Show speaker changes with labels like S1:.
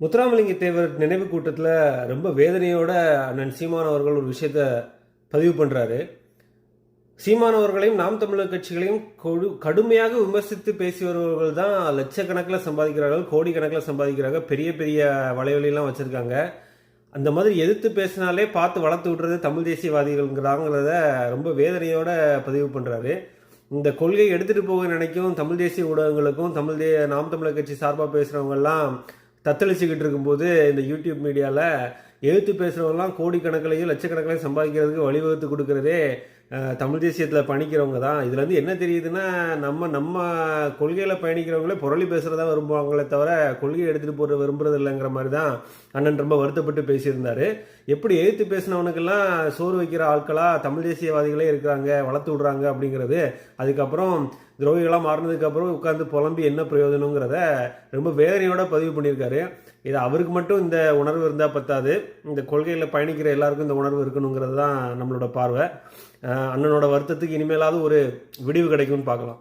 S1: முத்துராமலிங்க தேவர் நினைவு கூட்டத்தில் ரொம்ப வேதனையோட அண்ணன் சீமான் அவர்கள் ஒரு விஷயத்த பதிவு பண்ணுறாரு சீமானவர்களையும் நாம் தமிழர் கட்சிகளையும் கொடு கடுமையாக விமர்சித்து பேசி வருபவர்கள் தான் லட்சக்கணக்கில் சம்பாதிக்கிறார்கள் கோடிக்கணக்கில் சம்பாதிக்கிறாங்க பெரிய பெரிய வலைவலிலாம் வச்சுருக்காங்க. அந்த மாதிரி எதிர்த்து பேசினாலே பார்த்து வளர்த்து விடுறது தமிழ் தேசியவாதிகள்ங்கிறாங்கிறத ரொம்ப வேதனையோட பதிவு பண்ணுறாரு இந்த கொள்கையை எடுத்துகிட்டு போக நினைக்கும் தமிழ் தேசிய ஊடகங்களுக்கும் தமிழ் தே நாம் தமிழர் கட்சி சார்பாக பேசுகிறவங்கெல்லாம் தத்தளிச்சுக்கிட்டு இருக்கும்போது இந்த யூடியூப் மீடியாவில் எழுத்து பேசுகிறவங்களாம் கோடிக்கணக்கிலையும் லட்சக்கணக்கிலையும் சம்பாதிக்கிறதுக்கு வழிவகுத்து கொடுக்குறதே தமிழ் தேசியத்தில் பணிக்கிறவங்க தான். இதுலேருந்து என்ன தெரியுதுன்னா நம்ம நம்ம கொள்கையில் பயணிக்கிறவங்களே புரளி பேசுகிறதா விரும்புவாங்களே தவிர கொள்கையை எடுத்துகிட்டு போகிற விரும்புறது இல்லைங்கிற மாதிரி தான் அண்ணன் ரொம்ப வருத்தப்பட்டு பேசியிருந்தார். எப்படி எழுத்து பேசினவனுக்கெல்லாம் சோறு வைக்கிற ஆட்களாக தமிழ் தேசியவாதிகளே இருக்கிறாங்க வளர்த்து விடுறாங்க அப்படிங்கிறது அதுக்கப்புறம் துரோகிகளாக மாறினதுக்கப்புறம் உட்காந்து புலம்பி என்ன பிரயோஜனங்கிறத ரொம்ப வேதனையோட பதிவு பண்ணியிருக்காரு. இது அவருக்கு மட்டும் இந்த உணர்வு இருந்தால் பத்தாது. இந்த கொள்கையில் பயணிக்கிற எல்லாருக்கும் இந்த உணர்வு இருக்கணுங்கிறது தான் நம்மளோட பார்வை. அண்ணனோட வருத்தத்துக்கு இனிமேலாவது ஒரு விடிவு கிடைக்கும்னு பார்க்கலாம்.